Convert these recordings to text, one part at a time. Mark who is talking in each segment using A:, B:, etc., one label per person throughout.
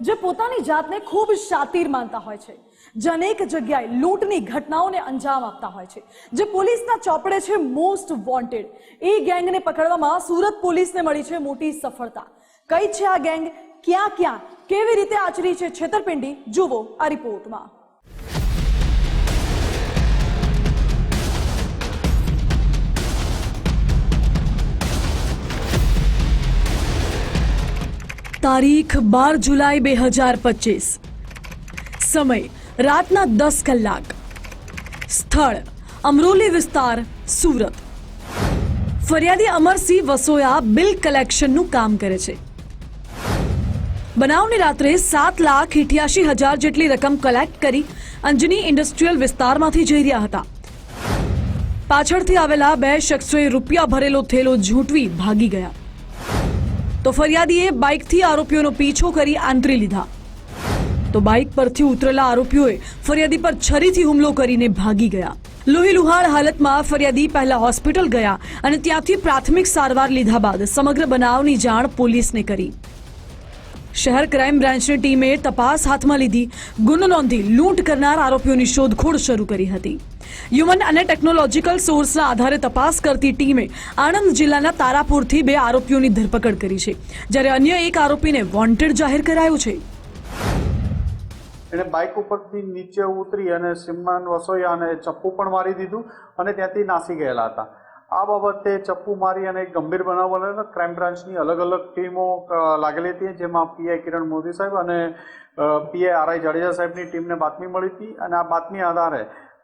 A: જે પોતાની જાતને ખૂબ શાતીર માનતા હોય છે. જે અનેક જગ્યાએ લૂંટની ઘટનાઓને અંજામ આપતા હોય છે. જે પોલીસના ચોપડે છે મોસ્ટ વોન્ટેડ એ ગેંગને પકડવામાં સુરત પોલીસને મળી છે મોટી સફળતા. કઈ છે આ ગેંગ? ક્યાં ક્યાં? કેવી રીતે આચરી છે છેતરપિંડી? જુઓ આ રિપોર્ટમાં. તારીખ બાર જુલાઈ બે હજાર પચીસ. સમય રાતના દસ કલાક. સ્થળ અમરોલી વિસ્તાર, સુરત. ફરિયાદી અમરસિંહ વસોયા બિલ કલેક્શનનું કામ કરે છે. બનાવની રાત્રે સાત લાખ ઇઠ્યાસી હજાર જેટલી રકમ કલેક્ટ કરી અંજની ઇન્ડસ્ટ્રીયલ વિસ્તારમાંથી જઈ રહ્યા હતા. પાછળથી આવેલા બે શખ્સોએ રૂપિયા ભરેલો થેલો ઝૂંટવી ભાગી ગયા. તો ફરિયાદીએ બાઇકથી આરોપીઓનો પીછો કરી આંતરી લીધા. તો બાઇક પરથી ઉતરેલા આરોપીઓએ ફરિયાદી પર છરીથી હુમલો કરીને ભાગી ગયા. લોહી હાલતમાં ફરિયાદી પહેલા હોસ્પિટલ ગયા અને ત્યાંથી પ્રાથમિક સારવાર લીધા બાદ સમગ્ર બનાવની જાણ પોલીસને કરી. શહેર ક્રાઇમ બ્રાન્ચની ટીમે તપાસ હાથમાં લીધી, ગુનો નોંધી લૂંટ કરનાર આરોપીઓની શોધખોળ શરૂ કરી હતી. હ્યુમન અને ટેકનોલોજીકલ સોર્સના આધારે તપાસ કરતી ટીમે આણંદ જિલ્લાના તારાપુરથી બે આરોપીઓની ધરપકડ કરી છે, જ્યારે અન્ય એક આરોપીને વોન્ટેડ જાહેર કરાયો છે.
B: એણે બાઇક ઉપરથી નીચે ઉતરી અને સિમ્માન વસોયા અને ચપ્પુ પણ મારી દીધું અને ત્યાંથી નાસી ગયેલા હતા. આ બાબતે ચપ્પુ મારી અને એક ગંભીર બનાવ ક્રાઇમ બ્રાન્ચની અલગ અલગ ટીમો લાગેલી હતી, જેમાં પીઆઈ કિરણ મોદી સાહેબ અને પીઆઈ આરઆઈ જાડેજા સાહેબની ટીમને બાતમી મળી હતી અને આ બાતમી આધારે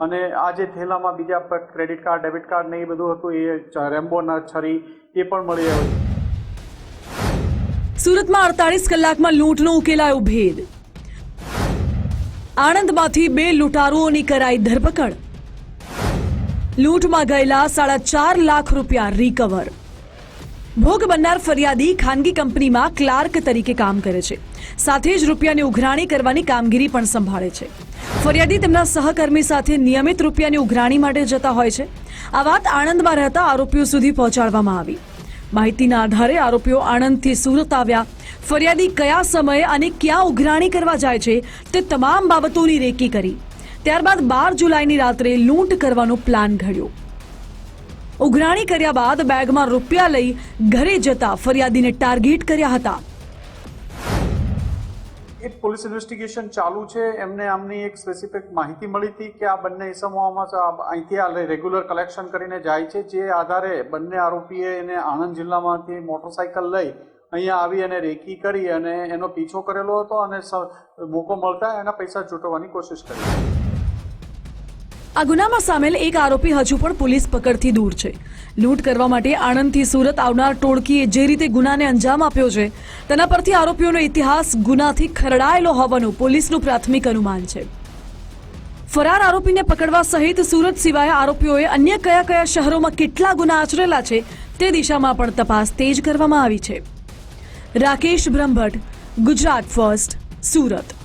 B: અને આ જે થેલામાં બીજા ક્રેડિટ કાર્ડ, ડેબિટ કાર્ડ ને એ બધું હતું, એ રેમ્બોના છરી, એ પણ મળી આવ્યું.
A: સુરતમાં અડતાલીસ કલાકમાં લૂંટનો ઉકેલાયો ભેદ. આણંદમાંથી બે લૂંટારુઓની કરાઈ ધરપકડ. લૂંટમાં ગયેલા સાડા ચાર લાખ રૂપિયા રિકવર ભોગ બનનાર ફરિયાદી ખાનગી કંપનીમાં ક્લાર્ક તરીકે કામ કરે છે. સાથે જ રૂપિયાની ઉઘરાણી કરવાની કામગીરી પણ સંભાળે છે. ફરિયાદી તેમના સહકર્મી સાથે નિયમિત રૂપિયાની ઉઘરાણી માટે જતા હોય છે. આ વાત આણંદમાં રહેતા આરોપીઓ સુધી પહોંચાડવામાં આવી. માહિતીના આધારે આરોપીઓ આણંદથી સુરત આવ્યા. ફરિયાદી કયા સમયે અને ક્યાં ઉઘરાણી કરવા જાય છે તે તમામ બાબતોની રેકી કરી. ત્યારબાદ બાર જુલાઈની રાત્રે લૂંટ કરવાનો પ્લાન ઘડ્યો. ઉઘરાણી કર્યા બાદ બેગમાં રૂપિયા લઈ ઘરે જતા ફરિયાદીને ટાર્ગેટ કર્યા હતા.
B: એક પોલીસ ઇન્વેસ્ટિગેશન ચાલુ છે. એમને આમની એક સ્પેસિફિક માહિતી મળી હતી કે આ બંને ઇસમોમાં અહીંથી આ રેગ્યુલર કલેક્શન કરીને જાય છે. જે આધારે બંને આરોપીએ એને આણંદ જિલ્લામાંથી મોટરસાયકલ લઈ અહીંયા આવી અને રેકી કરી અને એનો પીછો કરેલો હતો અને મોકો મળતા એના પૈસા ચૂંટવાની કોશિશ કરી.
A: આ ગુનામાં સામેલ એક આરોપી હજુ પણ પોલીસ પકડથી દૂર છે. લૂંટ કરવા માટે આણંદથી સુરત આવનાર ટોળકીએ જે રીતે ગુનાને અંજામ આપ્યો છે, તેના પરથી આરોપીઓનો ઇતિહાસ ગુનાથી ખરડાયેલો હોવાનું પોલીસનું પ્રાથમિક અનુમાન છે. ફરાર આરોપીને પકડવા સહિત સુરત સિવાય આરોપીઓએ અન્ય કયા કયા શહેરોમાં કેટલા ગુના આચરેલા છે, તે દિશામાં પણ તપાસ તેજ કરવામાં આવી છે. રાકેશ બ્રહ્મભટ્ટ, ગુજરાત ફર્સ્ટ, સુરત.